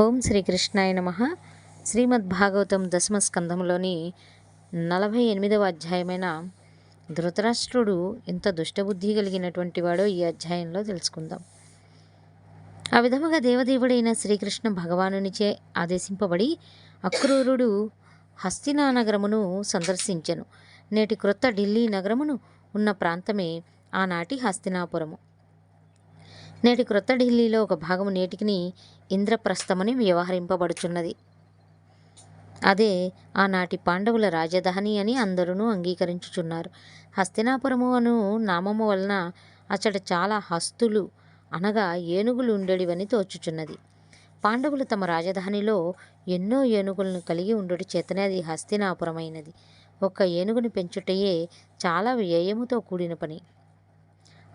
ఓం శ్రీకృష్ణాయ నమ. శ్రీమద్ భాగవతం దశమ స్కంధంలోని నలభై ఎనిమిదవ అధ్యాయమైన ధృతరాష్ట్రుడు ఎంత దుష్టబుద్ధి కలిగినటువంటి వాడో ఈ అధ్యాయంలో తెలుసుకుందాం. ఆ విధముగా దేవదేవుడైన శ్రీకృష్ణ భగవానునిచే ఆదేశింపబడి అక్రూరుడు హస్తినా నగరమును సందర్శించెను. నేటి క్రొత్త ఢిల్లీ నగరమును ఉన్న ప్రాంతమే ఆనాటి హస్తినాపురము. నేటి క్రొత్త ఢిల్లీలో ఒక భాగం నేటికిని ఇంద్రప్రస్థమని వ్యవహరింపబడుచున్నది. అదే ఆనాటి పాండవుల రాజధాని అని అందరూ అంగీకరించుచున్నారు. హస్తినాపురము అను నామము వలన అచ్చట చాలా హస్తులు అనగా ఏనుగులు ఉండేడివని తోచుచున్నది. పాండవులు తమ రాజధానిలో ఎన్నో ఏనుగులను కలిగి ఉండుట చేతనే అది హస్తినాపురమైనది. ఒక్క ఏనుగుని పెంచుటయే చాలా వ్యయముతో కూడిన పని.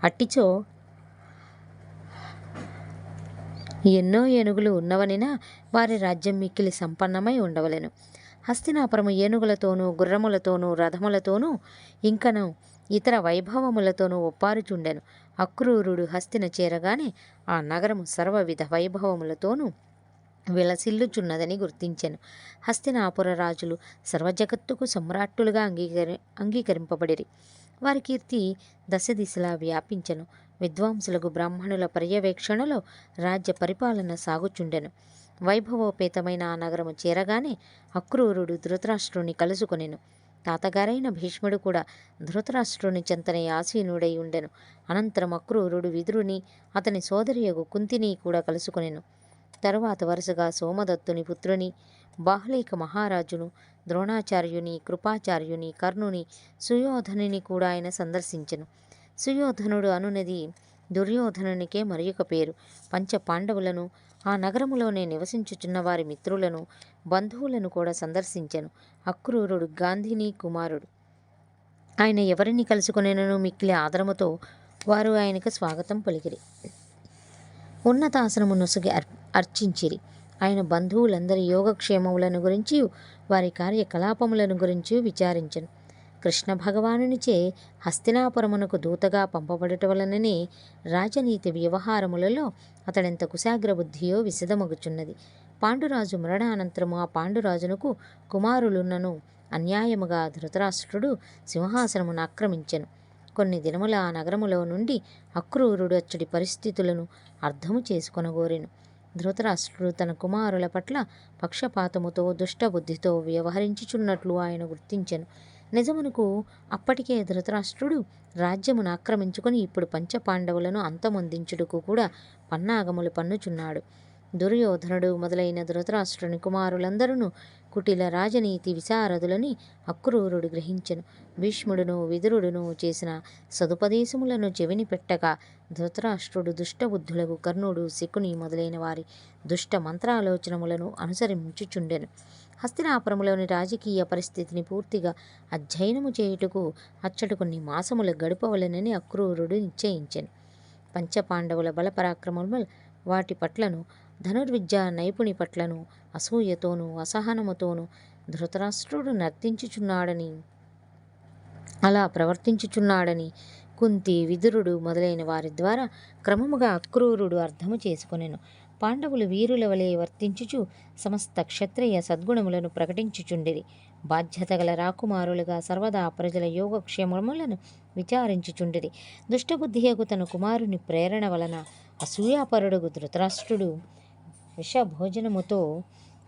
అట్టిచో ఎన్నో ఏనుగులు ఉన్నవనినా వారి రాజ్యం మిక్కిలి సంపన్నమై ఉండవలెను. హస్తినాపురము ఏనుగులతోనూ గుర్రములతోనూ రథములతోనూ ఇంకను ఇతర వైభవములతోనూ ఒప్పారుచుండెను. అక్రూరుడు హస్తిన చేరగానే ఆ నగరము సర్వవిధ వైభవములతోనూ విలసిల్లుచున్నదని గుర్తించెను. హస్తినాపుర రాజులు సర్వజగత్తుకు సమ్రాట్టులుగా అంగీకరి అంగీకరింపబడిరి. వారి కీర్తి దశ దిశలా వ్యాపించెను. విద్వాంసులకు బ్రాహ్మణుల పర్యవేక్షణలో రాజ్య పరిపాలన సాగుచుండెను. వైభవోపేతమైన ఆ నగరము చేరగానే అక్రూరుడు ధృతరాష్ట్రుని కలుసుకొనెను. తాతగారైన భీష్ముడు కూడా ధృతరాష్ట్రుని చెంతనే ఆసీనుడై ఉండెను అనంతరం అక్రూరుడు విదురుని అతని సోదరియగు కుంతిని కూడా కలుసుకొనెను. తరువాత వరుసగా సోమదత్తుని పుత్రుని బాహ్లీక మహారాజును ద్రోణాచార్యుని కృపాచార్యుని కర్ణుని సుయోధనుని కూడా ఆయన సందర్శించెను. సుయోధనుడు అనునది. దుర్యోధనునికే మరియొక పేరు. పంచ పాండవులను ఆ నగరములోనే నివసించుచున్న వారి మిత్రులను బంధువులను కూడా సందర్శించాను. అక్రూరుడు గాంధీని కుమారుడు. ఆయన ఎవరిని కలుసుకునేనను మిక్కిలి ఆదరముతో వారు ఆయనకు స్వాగతం పలికిరి. ఉన్నతాసనము నొసగి అర్ అర్చించిరి. ఆయన బంధువులందరి యోగక్షేమములను గురించి వారి కార్యకలాపములను గురించి విచారించను. కృష్ణ భగవానునిచే హస్తినాపురమునకు దూతగా పంపబడట వలననే రాజనీతి వ్యవహారములలో అతడెంత కుశాగ్రబుద్ధియో విశదమగుచున్నది. పాండురాజు మరణానంతరము ఆ పాండురాజునకు కుమారులున్నను అన్యాయముగా ధృతరాష్ట్రుడు సింహాసనమును ఆక్రమించెను. కొన్ని దినముల ఆ నగరములో నుండి అక్రూరుడు అచ్చడి పరిస్థితులను అర్థము చేసుకొనగోరెను. ధృతరాష్ట్రుడు తన కుమారుల పట్ల పక్షపాతముతో దుష్టబుద్ధితో వ్యవహరించుచున్నట్లు ఆయన గుర్తించెను. నిజమునకు అప్పటికే ధృతరాష్ట్రుడు రాజ్యమును ఆక్రమించుకొని ఇప్పుడు పంచపాండవులను అంతమొందించుటకు కూడా పన్నాగములు పన్నుచున్నాడు. దుర్యోధనుడు మొదలైన ధృతరాష్ట్రుని కుమారులందరూ కుటిల రాజనీతి విశారదులని అక్రూరుడు గ్రహించెను. భీష్ముడును విదురుడును చేసిన సదుపదేశములను చెవిని పెట్టగా ధృతరాష్ట్రుడు దుష్టబుద్ధులకు కర్ణుడు శకుని మొదలైన వారి దుష్ట మంత్రాలోచనములను అనుసరించుచుండెను. హస్తినాపురములోని రాజకీయ పరిస్థితిని పూర్తిగా అధ్యయనము చేయుటకు అచ్చట కొన్ని మాసములు గడపవలెనని అక్రూరుడు నిశ్చయించెను. పంచపాండవుల బలపరాక్రమములు వాటి పట్లను ధనుర్విద్యా నైపుణి పట్లను అసూయతోనూ అసహనముతోనూ ధృతరాష్ట్రుడు నర్తించుచున్నాడని అలా ప్రవర్తించుచున్నాడని కుంతి విదురుడు మొదలైన వారి ద్వారా క్రమముగా అక్రూరుడు అర్థము చేసుకొనెను. పాండవులు వీరుల వలె వర్తించుచు సమస్త క్షత్రియ సద్గుణములను ప్రకటించుచుండిరి. బాధ్యత గల రాకుమారులుగా సర్వదా ప్రజల యోగక్షేమములను విచారించుచుండిరి. దుష్టబుద్ధియకు తన కుమారుని ప్రేరణ వలన అసూయాపరుడు ధృతరాష్ట్రుడు విషభోజనముతో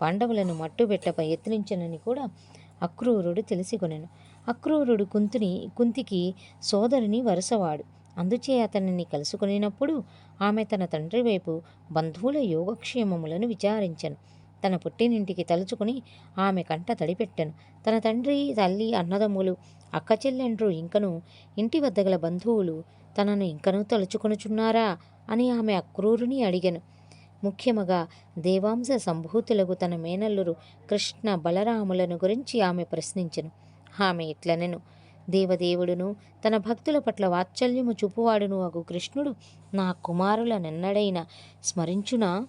పాండవులను మట్టుబెట్టపై యత్నించనని కూడా అక్రూరుడు తెలిసికొనెను. అక్రూరుడు కుంతిని కుంతికి సోదరుని వరుసవాడు. అందుచే అతనిని కలుసుకునేటప్పుడు ఆమె తన తండ్రి వైపు బంధువుల యోగక్షేమములను విచారించను. తన పుట్టినింటికి తలుచుకుని ఆమె కంట తడిపెట్టాను. తన తండ్రి తల్లి అన్నదమ్ములు అక్క చెల్లెండ్రు ఇంకను ఇంటి వద్ద గల బంధువులు తనను ఇంకనూ తలుచుకొనుచున్నారా? అని ఆమె అక్రూరుని అడిగను. ముఖ్యముగా దేవాంశ సంభూతులకు తన మేనల్లురు కృష్ణ బలరాములను గురించి ఆమె ప్రశ్నించెను. ఆమె ఇట్లనెను. దేవదేవుడును తన భక్తుల పట్ల వాత్సల్యము చూపువాడును అగు కృష్ణుడు నా కుమారుల నెన్నడైన స్మరించునా?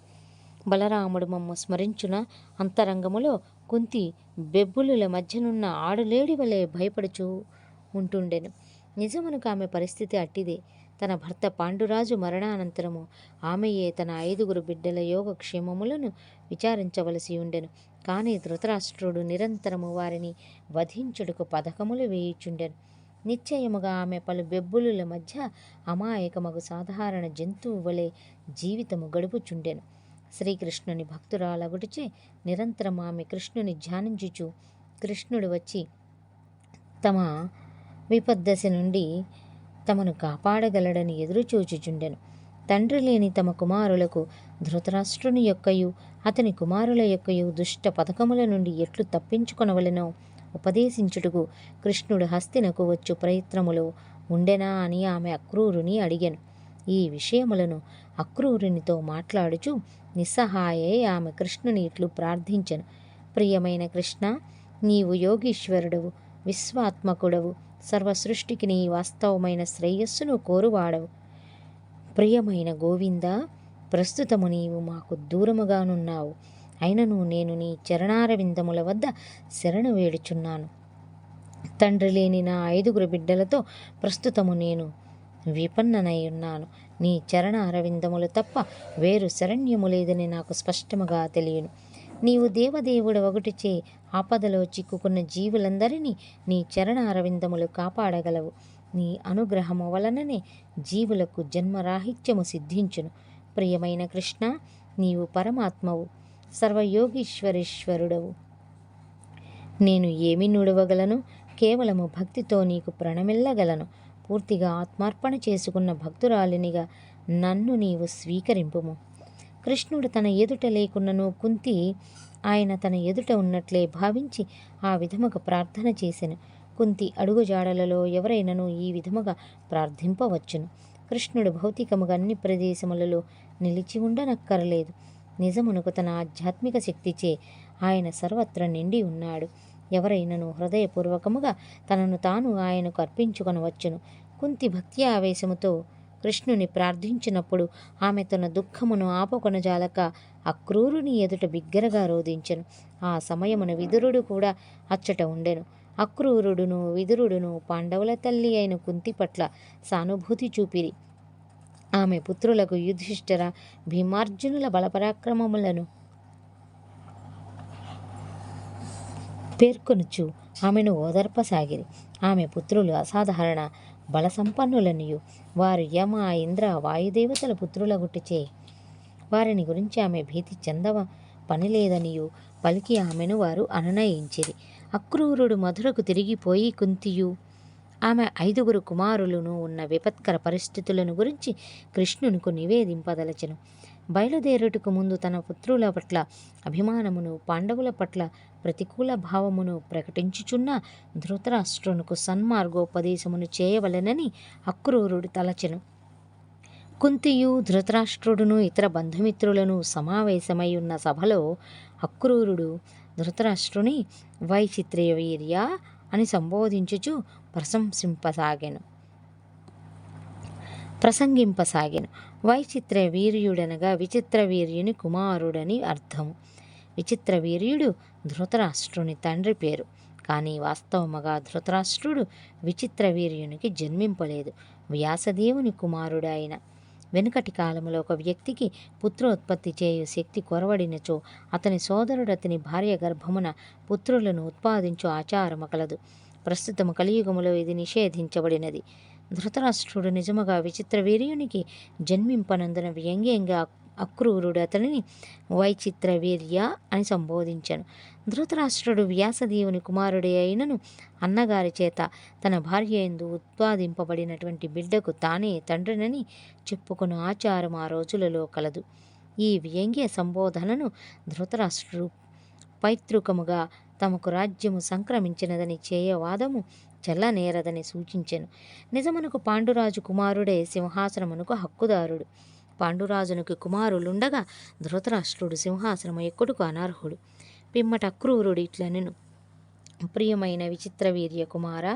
బలరాముడు మమ్మ స్మరించున? అంతరంగములో కుంతి బెబ్బులుల మధ్యనున్న ఆడులేడి వలె భయపడుచు ఉంటుండెను. నిజమునకు ఆమె పరిస్థితి అట్టిదే. తన భర్త పాండురాజు మరణానంతరము ఆమెయే తన ఐదుగురు బిడ్డల యోగక్షేమములను విచారించవలసి ఉండెను. కానీ ధృతరాష్ట్రుడు నిరంతరము వారిని వధించుటకు పథకములు వేయుచుండెను. నిశ్చయముగా ఆమె పలు బెబ్బులుల మధ్య అమాయకమగు సాధారణ జంతువు వలె జీవితము గడుపుచుండెను. శ్రీకృష్ణుని భక్తురాలగుటిచే నిరంతరం ఆమె కృష్ణుని ధ్యానించుచు కృష్ణుడు వచ్చి తమ విపద్దశ నుండి తమను కాపాడగలడని ఎదురుచూచుచుండెను. తండ్రి లేని తమ కుమారులకు ధృతరాష్ట్రుని యొక్కయు అతని కుమారుల యొక్కయు దుష్ట పథకముల నుండి ఎట్లు తప్పించుకొనవలెనో ఉపదేశించుటకు కృష్ణుడు హస్తినకు వచ్చు ప్రయత్నములో ఉండెనా అని ఆమె అక్రూరుని అడిగాను. ఈ విషయములను అక్రూరునితో మాట్లాడుచు నిస్సహాయే ఆమె కృష్ణుని ఇట్లు ప్రార్థించను. ప్రియమైన కృష్ణ నీవు యోగీశ్వరుడవు విశ్వాత్మకుడవు సర్వ సృష్టికి నీ వాస్తవమైన శ్రేయస్సును కోరువాడవు. ప్రియమైన గోవింద ప్రస్తుతము నీవు మాకు దూరముగానున్నావు. అయినను నేను నీ చరణారవిందముల వద్ద శరణు వేడుచున్నాను. తండ్రి లేని నా ఐదుగురు బిడ్డలతో ప్రస్తుతము నేను విపన్ననై ఉన్నాను నీ చరణ అరవిందములు తప్ప వేరు శరణ్యము లేదని నాకు స్పష్టముగా తెలియను. నీవు దేవదేవుడు ఒకటిచే ఆపదలో చిక్కుకున్న జీవులందరినీ నీ చరణ అరవిందములు కాపాడగలవు. నీ అనుగ్రహము వలననే జీవులకు జన్మరాహిత్యము సిద్ధించును. ప్రియమైన కృష్ణ నీవు పరమాత్మవు సర్వయోగీశ్వరేశ్వరుడవు. నేను ఏమి నుడవగలను? కేవలము భక్తితో నీకు ప్రణమిల్లగలను. పూర్తిగా ఆత్మార్పణ చేసుకున్న భక్తురాలినిగా నన్ను నీవు స్వీకరింపుము. కృష్ణుడు తన ఎదుట లేకున్నను కుంతి ఆయన తన ఎదుట ఉన్నట్లే భావించి ఆ విధముగా ప్రార్థన చేసెను. కుంతి అడుగుజాడలలో ఎవరైనను ఈ విధముగా ప్రార్థింపవచ్చును. కృష్ణుడు భౌతికముగా అన్ని ప్రదేశములలో నిలిచి ఉండనక్కరలేదు. నిజమునకు తన ఆధ్యాత్మిక శక్తిచే ఆయన సర్వత్ర నిండి ఉన్నాడు. ఎవరైనను హృదయపూర్వకముగా తనను తాను ఆయనకు అర్పించుకొనవచ్చును. కుంతి భక్తి ఆవేశముతో కృష్ణుని ప్రార్థించినప్పుడు ఆమె తన దుఃఖమును ఆపకొనజాలక అక్రూరుని ఎదుట బిగ్గరగా రోధించెను. ఆ సమయమున విదురుడు కూడా అచ్చట ఉండెను. అక్రూరుడును విదురుడును పాండవుల తల్లి అయిన కుంతి పట్ల సానుభూతి చూపిరి. ఆమె పుత్రులకు యుధిష్ఠిర భీమార్జునుల బలపరాక్రమములను పేర్కొనుచు ఆమెను ఓదర్పసాగిరి. ఆమె పుత్రులు అసాధారణ బలసంపన్నులనియు. వారు యమ ఇంద్ర వాయుదేవతల పుత్రుల గుట్టిచే వారిని గురించి ఆమె భీతి చెందవ పని లేదనియు పలికి ఆమెను వారు అననయించిరి. అక్రూరుడు మధురకు తిరిగిపోయి కుంతియు. ఆమె ఐదుగురు కుమారులను ఉన్న విపత్కర పరిస్థితులను గురించి కృష్ణునికు నివేదింపదలచెను. బయలుదేరుటకు ముందు తన పుత్రుల పట్ల అభిమానమును పాండవుల పట్ల ప్రతికూల భావమును ప్రకటించుచున్న ధృతరాష్ట్రునకు సన్మార్గోపదేశమును చేయవలెనని అక్రూరుడు తలచెను. కుంతియు ధృతరాష్ట్రుడును ఇతర బంధుమిత్రులను సమావేశమై ఉన్న సభలో అక్రూరుడు ధృతరాష్ట్రుని వైచిత్ర్య అని సంబోధించుచు ప్రశంసింపసాగాను. ప్రసంగింపసాగాను. వైచిత్ర వీర్యుడనగా విచిత్ర వీర్యుని కుమారుడని అర్థము. విచిత్ర వీర్యుడు ధృతరాష్ట్రుని తండ్రి పేరు. కానీ వాస్తవముగా ధృతరాష్ట్రుడు విచిత్ర వీర్యునికి జన్మింపలేదు. వ్యాసదేవుని కుమారుడు ఆయన వెనుకటి కాలంలో ఒక వ్యక్తికి పుత్రోత్పత్తి చేయు శక్తి కొరవడినచో అతని సోదరుడు అతని భార్య గర్భమున పుత్రులను ఉత్పాదించు ఆచారము కలదు. ప్రస్తుతము కలియుగములో ఇది నిషేధించబడినది. ధృతరాష్ట్రుడు నిజముగా విచిత్ర వీర్యునికి జన్మింపనందున వ్యంగ్యంగా అక్రూరుడు. అతనిని వైచిత్ర వీర్య అని సంబోధించాను. ధృతరాష్ట్రుడు వ్యాసదేవుని కుమారుడే అయినను అన్నగారి చేత తన భార్య ఎందు ఉత్పాదింపబడినటువంటి బిడ్డకు తానే తండ్రినని చెప్పుకున్న ఆచారం ఆ రోజులలో కలదు. ఈ వ్యంగ్య సంబోధనను ధృతరాష్ట్రుడు పైతృకముగా తమకు రాజ్యము సంక్రమించినదని చేయవాదము చెల్లనేరదని సూచించెను. నిజమునకు పాండురాజు కుమారుడే సింహాసనమునకు హక్కుదారుడు. పాండురాజునికి కుమారులుండగా ధృతరాష్ట్రుడు సింహాసనము ఎక్కుడుకు అనర్హుడు. పిమ్మట క్రూరుడు ఇట్లనెను. ప్రియమైన విచిత్ర వీర్య కుమార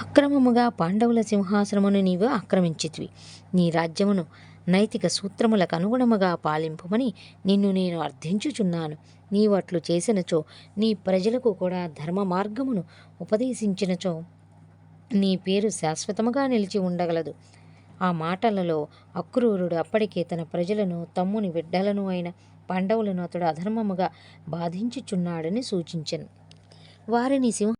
అక్రమముగా పాండవుల సింహాసనమును నీవు ఆక్రమించితివి. నీ రాజ్యమును నైతిక సూత్రములకు అనుగుణముగా పాలింపమని నిన్ను నేను అర్థించుచున్నాను. నీవు అట్లు చేసినచో నీ ప్రజలకు కూడా ధర్మ మార్గమును ఉపదేశించినచో నీ పేరు శాశ్వతముగా నిలిచి ఉండగలదు. ఆ మాటలలో అక్రూరుడు అప్పటికే తన ప్రజలను తమ్ముని బిడ్డలను అయిన పాండవులను అతడు అధర్మముగా బాధించుచున్నాడని సూచించను. వారిని సింహ